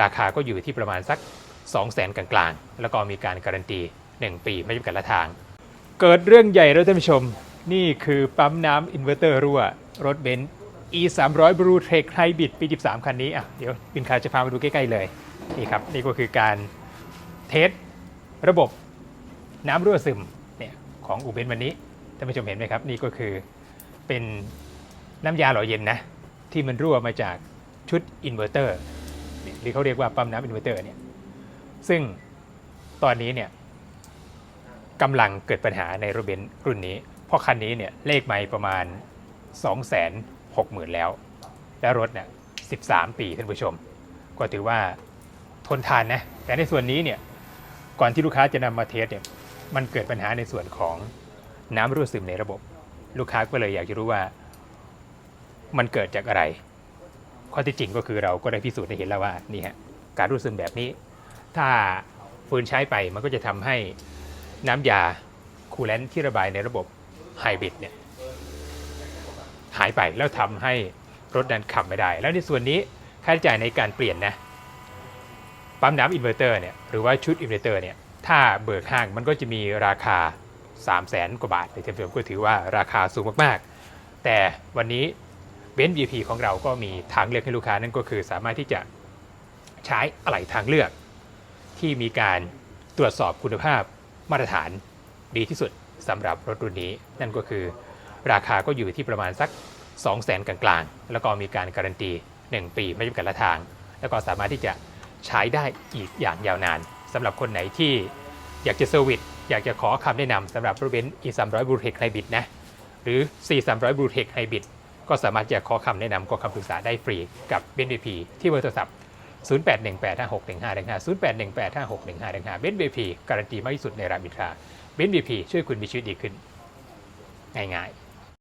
ราคาก็อยู่ที่ประมาณสัก 2 0 0แสนกลางๆ แล้วก็มีการการันตี 1 ปีไม่จำกัดละทาง เกิดเรื่องใหญ่แล้วท่านผู้ชม นี่คือปั๊มน้ำอินเวอร์เตอร์รั่ว รถเบนซ์ e 3 0 0 Blue Tech Hybrid ปี 13 คันนี้อะเดี๋ยวปินคาจะพามาดูใกล้ๆเลย นี่ครับ นี่ก็คือการเทสระบบน้ำรั่วซึมเนี่ยของอูเบนวันนี้ท่านผู้ชมเห็นไหมครับ นี่ก็คือเป็นน้ำยาหล่อเย็นนะ ที่มันรั่วมาจากชุดอินเวอร์เตอร์ หรือเขาเรียกว่าปั๊มน้ำอินเวอร์เตอร์เนี่ยซึ่งตอนนี้เนี่ยกำลังเกิดปัญหาในรถเบนซ์รุ่นนี้ เพราะคันนี้เนี่ยเลขไม่ประมาณ 260,000 แล้ว แล้วรถเนี่ย13 ปีท่านผู้ชม ก็ถือว่าทนทานนะ แต่ในส่วนนี้เนี่ยก่อนที่ลูกค้าจะนำมาเทสเนี่ยมันเกิดปัญหาในส่วนของน้ำรั่วซึมในระบบ ลูกค้าก็เลยอยากจะรู้ว่ามันเกิดจากอะไร ข้อที่จริงก็คือเราก็ได้พิสูจน์ได้เห็นแล้วว่านี่ฮะการรั่วซึมแบบนี้ ถ้าฟืนใช้ไปมันก็จะทำให้น้ำยาคูลแลนที่ระบายในระบบไฮบริดเนี่ยหายไปแล้วทำให้รถนั้นขับไม่ได้ แล้วในส่วนนี้ค่าใช้จ่ายในการเปลี่ยนนะปั๊มน้ำอินเวอร์เตอร์เนี่ยหรือว่าชุดอินเวอร์เตอร์เนี่ยถ้าเบิกห้างมันก็จะมีราคา 3 0 0แสนกว่าบาทในเทอมก็ถือว่าราคาสูงมากๆ แต่วันนี้ เบนซ์ VP ของเราก็มีทางเลือกให้ลูกค้านั่นก็คือสามารถที่จะใช้อะไหล่ทางเลือก ที่มีการตรวจสอบคุณภาพมาตรฐานดีที่สุดสำหรับรถรุ่นนี้ นั่นก็คือราคาก็อยู่ที่ประมาณสัก 2 0 0แสนกลางๆ แล้วก็มีการการันตี 1 ปีไม่จำกัดละทาง แล้วก็สามารถที่จะใช้ได้อีกอย่างยาวนานสำหรับคนไหนที่อยากจะเซอร์วิสอยากจะขอคำแนะนำสำหรับรถเบนซ์ e 3 0 0 Blue Tech Hybrid นะ หรือ c 3 0 0 Blue Tech Hybrid ก็สามารถจะขอคำแนะนำขอคำปรึกษาได้ฟรีกับ b n b p ที่เบอร์โทรศัพท์ 0818561515 0818561515เบนซ์ BP การันตีมากที่สุดในรามอินทราเบนซ์ BP ช่วยคุณมีชีวิตดีขึ้น ง่ายๆ